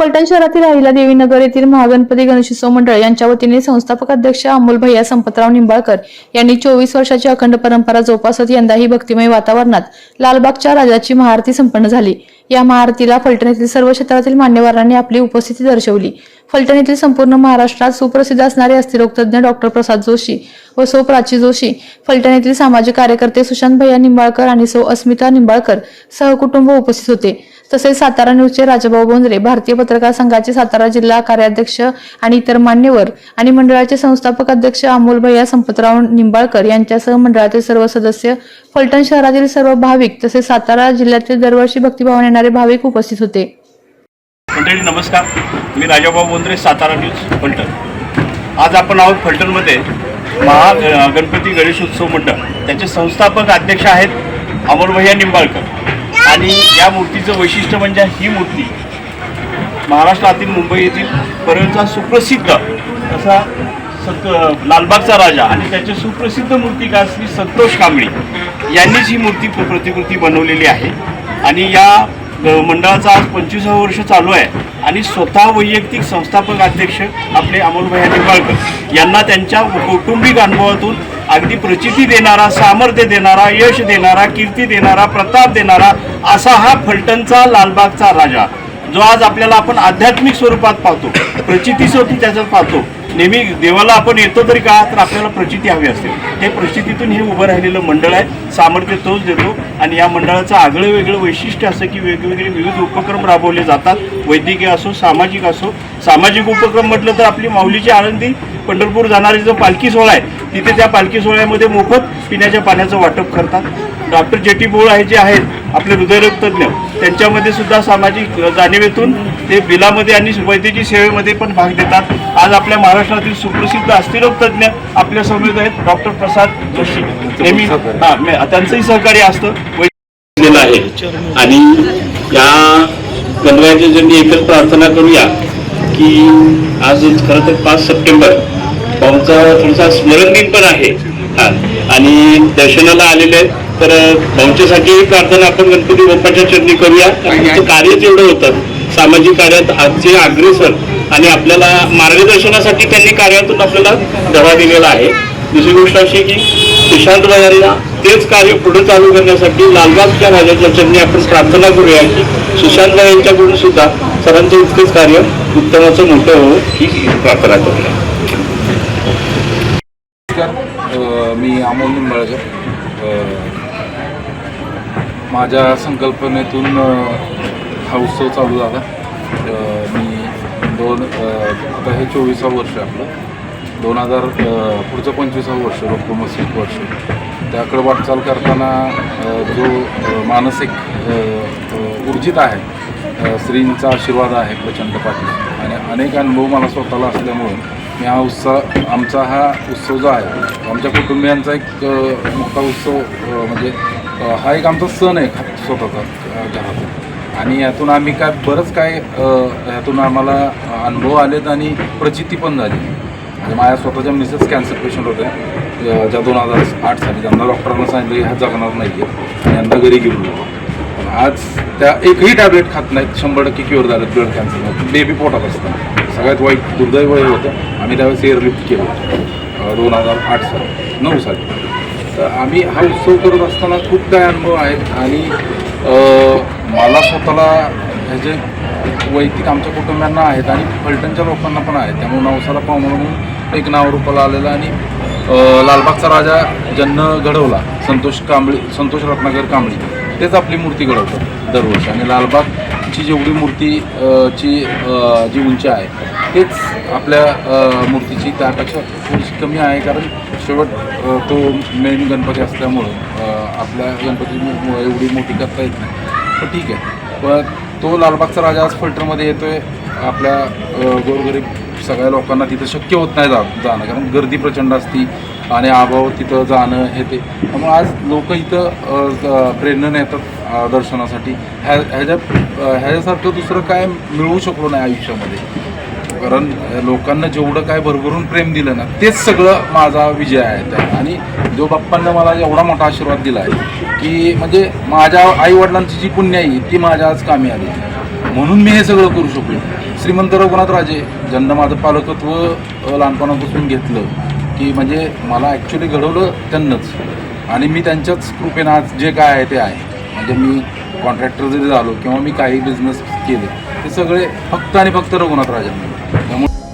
फलटण शहरातील अहिला देवीनगर येथील महागणपती गणेशोत्सव मंडळ यांच्या वतीने संस्थापक अध्यक्ष अमोल भैया संपतराव निंबाळकर यांनी चोवीस वर्षाची अखंड परंपरा जोपासत यंदाही भक्तिमय वातावरणात लालबागच्या राजाची महाआरती संपन्न झाली. या महाआरतीला फलटण येथील सर्व क्षेत्रातील मान्यवरांनी आपली उपस्थिती दर्शवली. फलटण येथील संपूर्ण महाराष्ट्रात सुप्रसिद्ध असणारे अस्थिरोगतज्ञ डॉक्टर प्रसाद जोशी व सौ प्राची जोशी फलटण येथील सामाजिक कार्यकर्ते सुशांत भैया निंबाळकर आणि सौ अस्मिता निंबाळकर सहकुटुंब उपस्थित होते. तसेच सातारा न्यूजचे राजाभाऊ बोंद्रे भारतीय पत्रकार संघाचे सातारा जिल्हा कार्याध्यक्ष आणि इतर मान्यवर आणि मंडळाचे संस्थापक अध्यक्ष अमोल भैया संपतराव निंबाळकर यांच्यासह मंडळातील सर्व सदस्य फलटण शहरातील सर्व भाविक तसेच सातारा जिल्ह्यातील दरवर्षी भक्तिभावाने येणारे भाविक उपस्थित होते. मंडळी नमस्कार. मी राजाभाऊ बोंद्रे सातारा न्यूज फलटण. आज आपण आहोत फलटणमध्ये महा गणपती गणपती गणेशोत्सव मंडळ. त्याचे संस्थापक अध्यक्ष आहेत अमरभैया निंबाळकर. आणि या मूर्तीचं वैशिष्ट्य म्हणजे ही मूर्ती महाराष्ट्रातील मुंबई येथील परळचा सुप्रसिद्ध असा संत लालबागचा राजा आणि त्याचे सुप्रसिद्ध मूर्तिकार श्री संतोष कांबळी यांनीच ही मूर्ती प्रतिकृती बनवलेली आहे. आणि या मंडळाचं आज पंचवीसावं वर्ष चालू आहे. आणि स्वतः वैयक्तिक संस्थापक अध्यक्ष आपले अमोलभाई निंबाळकर यांना त्यांच्या कौटुंबिक अनुभवातून अगदी प्रचिती देणारा सामर्थ्य देणारा यश देणारा कीर्ती देणारा प्रताप देणारा असा हा फलटणचा लालबागचा राजा. जो आज आपल्याला आपण आध्यात्मिक स्वरूपात पाहतो प्रचितीसाठी त्याच्यात पाहतो नेहमी देवाला आपण येतो तरी का तर आपल्याला प्रचिती हवी असते. हे प्रचितीतून हे उभं राहिलेलं मंडळ आहे सामर्थ्य तोच देतो आणि या मंडळाचं आगळं वेगळं वैशिष्ट्य असं की वेगवेगळे विविध उपक्रम राबवले जातात. वैद्यकीय असो सामाजिक असो सामाजिक उपक्रम म्हटलं तर आपली माऊलीची आनंदी पंढरपूर जाणारी जो पालखी सोहळा आहे तिथे त्या पालखी सोहळ्यामध्ये मोफत पिण्याच्या पाण्याचं वाटप करतात. डॉक्टर जे टी बोळ आहे जे आहेत आपले हृदयरोग तज्ज्ञ. त्यांच्यामध्ये सुद्धा सामाजिक जाणीवेतून ते बिलामध्ये आणि वैद्यकीय सेवेमध्ये पण भाग देतात. आज आपल्या महाराष्ट्रातील सुप्रसिद्ध अस्थिरोग तज्ज्ञ आपल्यासमोर आहेत डॉक्टर प्रसाद जोशी. नेहमी हा त्यांचंही सहकार्य असतं. वैद्य आहे. आणि या गणरायाच्या जणी एकच प्रार्थना करूया की आज खरं तर पाच सप्टेंबर भाऊंचा थोडासा स्मरण दिन पण आहे. आणि दर्शनाला आलेले तर भाऊंच्यासाठी प्रार्थना आपण गणपती बाप्पाच्या चरणी करूया. कारण त्यांचं कार्य जेवढं होतं. सामाजिक कार्यात आजचे अग्रेसर आणि आपल्याला मार्गदर्शनासाठी त्यांनी कार्यातून आपल्याला धडा दिलेला आहे. दुसरी गोष्ट अशी की सुशांत यांना तेच कार्य पुढे चालू करण्यासाठी लालबागच्या राजाच्या चरणी आपण प्रार्थना करूया की सुशांत यांच्याकडून सुद्धा सरांचं इतकंच कार्य उत्तमाचं मोठं हो ही प्रार्थना करूया नमस्कार अ, मी अमोल निंबाळकर. माझ्या संकल्पनेतून हा उत्सव चालू झाला. मी दोन आता हे चोवीसावं वर्ष आपलं. दोन हजार पुढचं पंचवीसावं वर्ष लोकमसिक वर्ष. त्याकडे वाटचाल करताना जो मानसिक ऊर्जित आहे स्त्रींचा आशीर्वाद आहे प्रचंड पाठी आणि अनेक अनुभव मला स्वतःला असल्यामुळे आणि हा उत्सव आमचा हा उत्सव जो आहे आमच्या कुटुंबियांचा एक मोठा उत्सव म्हणजे हा एक आमचा सण आहे खा- स्वतःचा अ, घराचा आणि यातून आम्ही काय बरंच काय ह्यातून आम्हाला अनुभव आलेत आणि प्रचिती पण झाली. म्हणजे माझ्या स्वतःच्या मिसेस कॅन्सर पेशंट होत्या ज्या दोन हजार आठ साली त्यांना डॉक्टरांना सांगितलं ह्या जगणार नाही आहे यांना घरी घेऊन आज त्या एकही टॅबलेट खात नाहीत. शंभर टक्के क्युअर झालं ब्लड कॅन्सर बेबी पोटात असतात. सगळ्यात वाईट दुर्दैव हे होतं. आम्ही त्यावेळेस एअरलिफ्ट केलं दोन हजार आठ साली नऊ साली. तर आम्ही हा उत्सव करत असताना खूप काय अनुभव आहेत आणि मला स्वतःला ह्याचे वैयक्तिक आमच्या कुटुंबियांना आहेत आणि फलटणच्या लोकांना पण आहेत. त्यामुळे नवसाला पाहुणा म्हणून एक नाव रूपाला आलेलं आणि लालबागचा राजा ज्यांना घडवला संतोष कांबळी संतोष रत्नाकर कांबळी तेच आपली मूर्ती घडवतात दरवर्षी. आणि लालबागची जेवढी मूर्ती ची जी उंची आहे तेच आपल्या मूर्तीची त्यापेक्षा थोडीशी कमी आहे कारण शेवट तो मेन गणपती असल्यामुळं आपल्या गणपती एवढी मोठी करता येत नाही. पण ठीक आहे. पण तो लालबागचा राजा आज फल्टरमध्ये येतो आहे आपल्या गोरगरीब सगळ्या लोकांना तिथं शक्य होत नाही जा जाणं कारण गर्दी प्रचंड असती आणि अभाव तिथं जाणं हे ते. त्यामुळे आज लोक इथं प्रेरणा नेतात प्रेरणेने येतात दर्शनासाठी. ह्या ह्याच्या ह्याच्यासारखं दुसरं काय मिळवू शकलो नाही आयुष्यामध्ये. कारण लोकांना जेवढं काय भरभरून प्रेम दिलं ना तेच सगळं माझा विजय आहे त्या आणि जो बाप्पांना मला एवढा मोठा आशीर्वाद दिला आहे की म्हणजे माझ्या आईवडिलांची जी पुण्य आहे ती माझ्या आज कामी आली. म्हणून मी हे सगळं करू शकलो. श्रीमंत रघुनाथ राजे ज्यांना माझं पालकत्व लहानपणापासून घेतलं की म्हणजे मला ॲक्च्युली घडवलं त्यांनाच. आणि मी त्यांच्याच कृपेनं आज जे काय आहे ते आहे. म्हणजे मी कॉन्ट्रॅक्टर जरी झालो किंवा मी काही बिझनेस केले ते सगळे फक्त आणि फक्त रघुनाथ राजांना.